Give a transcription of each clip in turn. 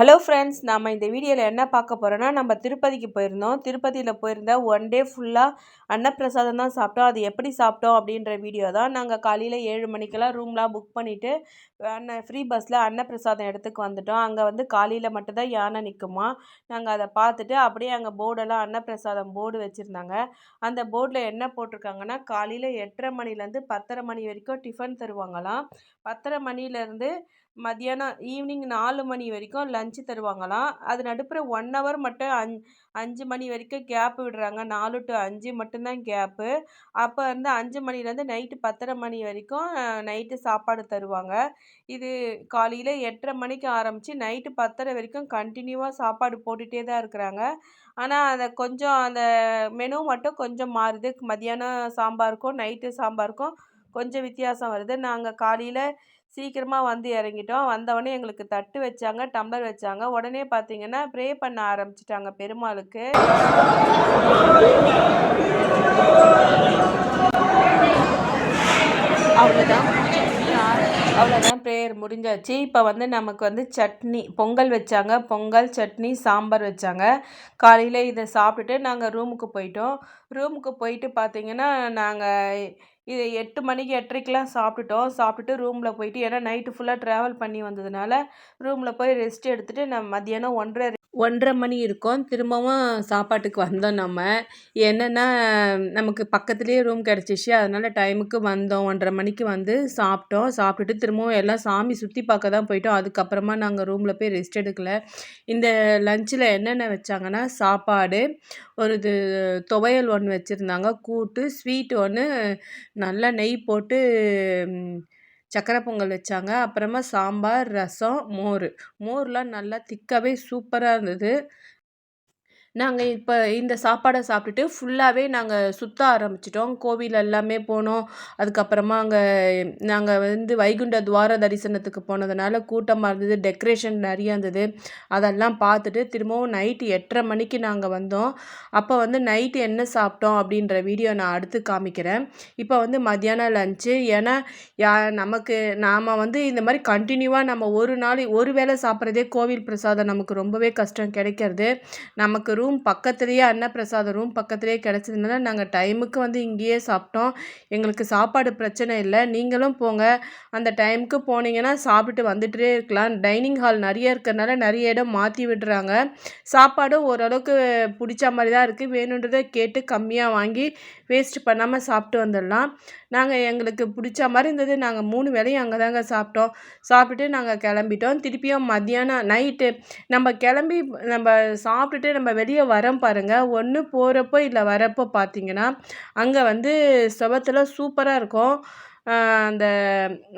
Hello friends நாம் இந்த வீடியோவில் என்ன பார்க்க போகிறோன்னா நம்ம திருப்பதிக்கு போயிருந்தோம். திருப்பதியில் போயிருந்த ஒன் டே ஃபுல்லாக அன்னப்பிரசாதம் தான் சாப்பிட்டோம். அது எப்படி சாப்பிட்டோம் அப்படின்ற வீடியோ தான் நாங்கள் காலையில் ஏழு மணிக்கெல்லாம் ரூம்லாம் புக் பண்ணிவிட்டு அன்ன ஃப்ரீ பஸ்ஸில் அன்னப்பிரசாதம் இடத்துக்கு வந்துட்டோம். அங்கே வந்து காலையில் மட்டும்தான் யானை நிற்குமா நாங்கள் அதை பார்த்துட்டு அப்படியே அங்கே போர்டெல்லாம் அன்னப்பிரசாதம் போர்டு வச்சுருந்தாங்க. அந்த போர்டில் என்ன போட்டிருக்காங்கன்னா காலையில் எட்டரை மணிலேருந்து பத்தரை மணி வரைக்கும் டிஃபன் தருவாங்களாம். பத்தரை மணிலேருந்து மதியானம் ஈவினிங் நாலு மணி வரைக்கும் லஞ்சு தருவாங்களாம். அது நடுப்புற ஒன் ஹவர் மட்டும் அஞ் அஞ்சு மணி வரைக்கும் கேப்பு விடுறாங்க. நாலு டு அஞ்சு மட்டும்தான் கேப்பு அப்போ வந்து அஞ்சு மணிலேருந்து நைட்டு பத்தரை மணி வரைக்கும் நைட்டு சாப்பாடு தருவாங்க. இது காலையில் எட்டரை மணிக்கு ஆரம்பித்து நைட்டு பத்தரை வரைக்கும் கண்டினியூவாக சாப்பாடு போட்டுகிட்டே தான் இருக்கிறாங்க. ஆனால் அதை கொஞ்சம் அந்த மெனு மட்டும் கொஞ்சம் மாறுது. மதியானம் சாம்பாருக்கும் நைட்டு சாம்பாருக்கும் கொஞ்சம் வித்தியாசம் வருது. நாங்கள் காலையில் சீக்கிரமாக வந்து இறங்கிட்டோம். வந்தவொடனே எங்களுக்கு தட்டு வச்சாங்க டம்ளர் வச்சாங்க. உடனே பார்த்தீங்கன்னா ப்ரே பண்ண ஆரம்பிச்சிட்டாங்க பெருமாளுக்கு. அவ்வளோதான் அவ்வளோதான் ப்ரேயர் முடிஞ்சாச்சு. இப்போ வந்து நமக்கு வந்து சட்னி பொங்கல் வச்சாங்க. பொங்கல் சட்னி சாம்பார் வச்சாங்க. காலையில் இதை சாப்பிட்டுட்டு நாங்கள் ரூமுக்கு போயிட்டோம். ரூமுக்கு போயிட்டு பார்த்தீங்கன்னா நாங்கள் இது எட்டு மணிக்கு எட்டரைக்கெலாம் சாப்பிட்டுட்டோம். சாப்பிட்டுட்டு ரூமில் போயிட்டு ஏன்னா நைட்டு ஃபுல்லாக ட்ராவல் பண்ணி வந்ததுனால ரூமில் போய் ரெஸ்ட் எடுத்துகிட்டு நான் மத்தியானம் ஒன்றரை ஒன்றரை மணி இருக்கும். திரும்பவும் சாப்பாட்டுக்கு வந்தோம் நம்ம. என்னென்னா நமக்கு பக்கத்துலேயே ரூம் கிடச்சிச்சு. அதனால் டைமுக்கு வந்தோம். ஒன்றரை மணிக்கு வந்து சாப்பிட்டோம். சாப்பிட்டுட்டு திரும்பவும் எல்லாம் சாமி சுற்றி பார்க்க தான் போயிட்டோம். அதுக்கப்புறமா நாங்கள் ரூமில் போய் ரெஸ்ட் எடுக்கல. இந்த லஞ்சில் என்னென்ன வச்சாங்கன்னா சாப்பாடு ஒரு இது துவையல் ஒன்று வச்சுருந்தாங்க. கூட்டு ஸ்வீட் ஒன்று நல்லா நெய் போட்டு சக்கரை பொங்கல் வச்சாங்க. அப்புறமா சாம்பார் ரசம் மோர். மோர்லாம் நல்லா திக்காகவே சூப்பராக இருந்தது. நாங்கள் இப்போ இந்த சாப்பாடை சாப்பிட்டுட்டு ஃபுல்லாகவே நாங்கள் சுற்ற ஆரம்பிச்சிட்டோம். கோவில் எல்லாமே போனோம். அதுக்கப்புறமா அங்கே நாங்கள் வந்து வைகுண்ட துவார தரிசனத்துக்கு போனதுனால கூட்டமாக இருந்தது டெக்கரேஷன் நிறையா இருந்தது. அதெல்லாம் பார்த்துட்டு திரும்பவும் நைட்டு எட்டரை மணிக்கு நாங்கள் வந்தோம். அப்போ வந்து நைட்டு என்ன சாப்பிட்டோம் அப்படின்ற வீடியோ நான் அடுத்து காமிக்கிறேன். இப்போ வந்து மத்தியானம் லஞ்சு ஏன்னா யா நமக்கு நாம் வந்து இந்த மாதிரி கண்டினியூவாக நம்ம ஒரு நாள் ஒரு வேளை சாப்பிட்றதே கோவில் பிரசாதம் நமக்கு ரொம்பவே கஷ்டம் கிடைக்கிறது. நமக்கு ரூம் பக்கத்துலேயே அன்னப்பிரசாதம் ரூம் பக்கத்துலேயே கிடச்சதுனால நாங்கள் டைமுக்கு வந்து இங்கேயே சாப்பிட்டோம். எங்களுக்கு சாப்பாடு பிரச்சனை இல்லை. நீங்களும் போங்க. அந்த டைமுக்கு போனீங்கன்னா சாப்பிட்டு வந்துகிட்டே இருக்கலாம். டைனிங் ஹால் நிறைய இருக்கிறனால நிறைய இடம் மாற்றி விடுறாங்க. சாப்பாடும் ஓரளவுக்கு பிடிச்ச மாதிரி தான் இருக்குது வேணுன்றதை கேட்டு கம்மியாக வாங்கி வேஸ்ட் பண்ணாமல் சாப்பிட்டு வந்துடலாம். நாங்கள் எங்களுக்கு பிடிச்ச மாதிரி இருந்தது. நாங்கள் மூணு வேலையும் அங்கே தாங்க சாப்பிட்டோம். சாப்பிட்டுட்டு நாங்கள் கிளம்பிட்டோம். திருப்பியும் மத்தியானம் நைட்டு நம்ம கிளம்பி நம்ம சாப்பிட்டுட்டு நம்ம வெளியே வரோம் பாருங்கள் ஒன்று போகிறப்போ இல்லை வரப்போ பார்த்தீங்கன்னா அங்கே வந்து சுபத்தில் சூப்பராக இருக்கும். அந்த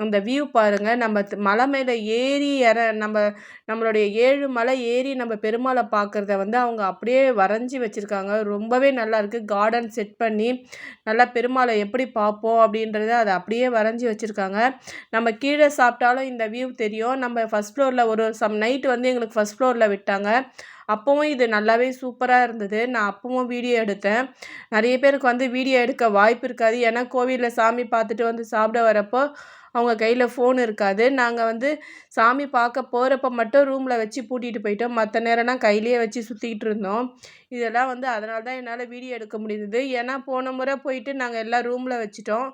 அந்த வியூ பாருங்கள் நம்ம மலை மேலே ஏறி இற நம்ம நம்மளுடைய ஏழு மலை ஏறி நம்ம பெருமாளை பார்க்குறத வந்து அவங்க அப்படியே வரைஞ்சி வச்சுருக்காங்க. ரொம்பவே நல்லாயிருக்கு கார்டன் செட் பண்ணி நல்லா பெருமாளை எப்படி பார்ப்போம் அப்படின்றத அதை அப்படியே வரைஞ்சி வச்சுருக்காங்க. நம்ம கீழே சாப்பிட்டாலும் இந்த வியூ தெரியும். நம்ம ஃபஸ்ட் ஃப்ளோரில் ஒரு சம் நைட்டு வந்து எங்களுக்கு ஃபஸ்ட் ஃப்ளோரில் விட்டாங்க. அப்போவும் இது நல்லாவே சூப்பராக இருந்தது. நான் அப்பவும் வீடியோ எடுத்தேன். நிறைய பேருக்கு வந்து வீடியோ எடுக்க வாய்ப்பு இருக்காது. ஏன்னா கோவிலில் சாமி பார்த்துட்டு வந்து சாப்பிட வரப்போ அவங்க கையில் ஃபோன் இருக்காது. நாங்கள் வந்து சாமி பார்க்க போகிறப்ப மட்டும் ரூமில் வச்சு பூட்டிகிட்டு போயிட்டோம். மற்ற நேரம்லாம் கையிலேயே வச்சு சுற்றிக்கிட்டு இருந்தோம். இதெல்லாம் வந்து அதனால தான் என்னால் வீடியோ எடுக்க முடியுது ஏன்னா போன முறை போயிட்டு நாங்கள் எல்லாம் ரூமில் வச்சுட்டோம்.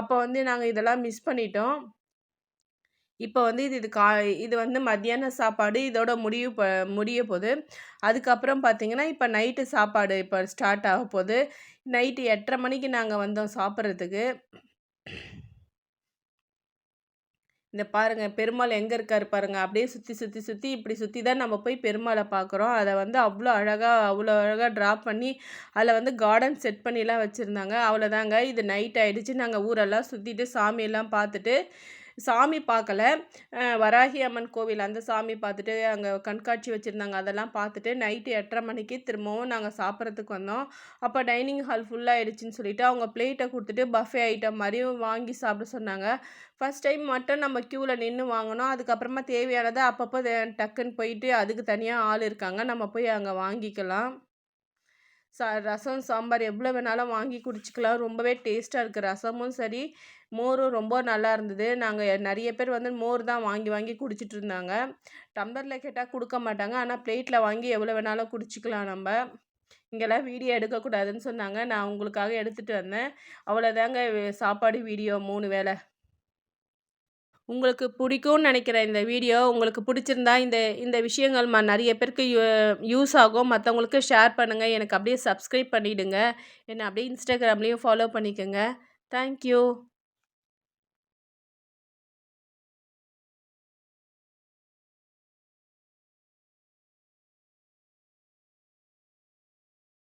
அப்போ வந்து நாங்கள் இதெல்லாம் மிஸ் பண்ணிட்டோம். இப்போ வந்து இது இது கா இது வந்து மத்தியான சாப்பாடு இதோட முடிவு ப முடிய போகுது அதுக்கப்புறம் பார்த்திங்கன்னா இப்போ நைட்டு சாப்பாடு இப்போ ஸ்டார்ட் ஆக போகுது நைட்டு எட்டரை மணிக்கு நாங்கள் வந்தோம் சாப்பிட்றதுக்கு. இந்த பாருங்கள் பெருமாள் எங்கே இருக்கார் பாருங்கள் அப்படியே சுற்றி சுற்றி சுற்றி இப்படி சுற்றி தான் நம்ம போய் பெருமாளை பார்க்குறோம் அதை வந்து அவ்வளோ அழகாக அவ்வளோ அழகாக ட்ராப் பண்ணி அதில் வந்து கார்டன் செட் பண்ணிலாம் வச்சுருந்தாங்க. அவ்வளோதாங்க. இது நைட் ஆகிடுச்சு நாங்கள் ஊரெல்லாம் சுற்றிட்டு சாமியெல்லாம் பார்த்துட்டு சாமி பார்க்கல வராகி அம்மன் கோவில் அந்த சாமி பார்த்துட்டு அங்கே கண்காட்சி வச்சுருந்தாங்க. அதெல்லாம் பார்த்துட்டு நைட்டு எட்டரை மணிக்கு திரும்பவும் நாங்கள் சாப்பிட்றதுக்கு வந்தோம். அப்போ டைனிங் ஹால் ஃபுல்லாக ஆயிடுச்சுன்னு சொல்லிட்டு அவங்க பிளேட்டை கொடுத்துட்டு பஃபே ஐட்டம் மாதிரியும் வாங்கி சாப்பிட சொன்னாங்க. ஃபஸ்ட் டைம் மட்டும் நம்ம க்யூவில் நின்று வாங்கினோம். அதுக்கப்புறமா தேவையானதை அப்பப்போ டக்குன்னு போயிட்டு அதுக்கு தனியாக ஆள் இருக்காங்க. நம்ம போய் அங்கே வாங்கிக்கலாம். சா ரசம் சாம்பார் எவ்வளோ வேணாலும் வாங்கி குடிச்சிக்கலாம். ரொம்பவே டேஸ்ட்டாக இருக்குது ரசமும் சரி மோரும் ரொம்ப நல்லா இருந்தது. நாங்கள் நிறைய பேர் வந்து மோர் தான் வாங்கி வாங்கி குடிச்சிட்டு இருந்தாங்க. டம்ளரில் கேட்டால் கொடுக்க மாட்டாங்க. ஆனால் பிளேட்டில் வாங்கி எவ்வளோ வேணாலும் குடிச்சிக்கலாம் நம்ம. இங்கெல்லாம் வீடியோ எடுக்கக்கூடாதுன்னு சொன்னாங்க. நான் உங்களுக்காக எடுத்துகிட்டு வந்தேன். அவ்வளோதாங்க. சாப்பாடு வீடியோ மூணு வேளை. உங்களுக்கு பிடிக்கும்னு நினைக்கிற இந்த வீடியோ உங்களுக்கு பிடிச்சிருந்தா இந்த இந்த விஷயங்கள் ம நிறைய பேருக்கு யூ யூஸ் ஆகும். மற்றவங்களுக்கு ஷேர் பண்ணுங்கள் எனக்கு அப்படியே சப்ஸ்கிரைப் பண்ணிவிடுங்க என்னை அப்படியே இன்ஸ்டாகிராம்லேயும் ஃபாலோ பண்ணிக்கோங்க. தேங்க்யூ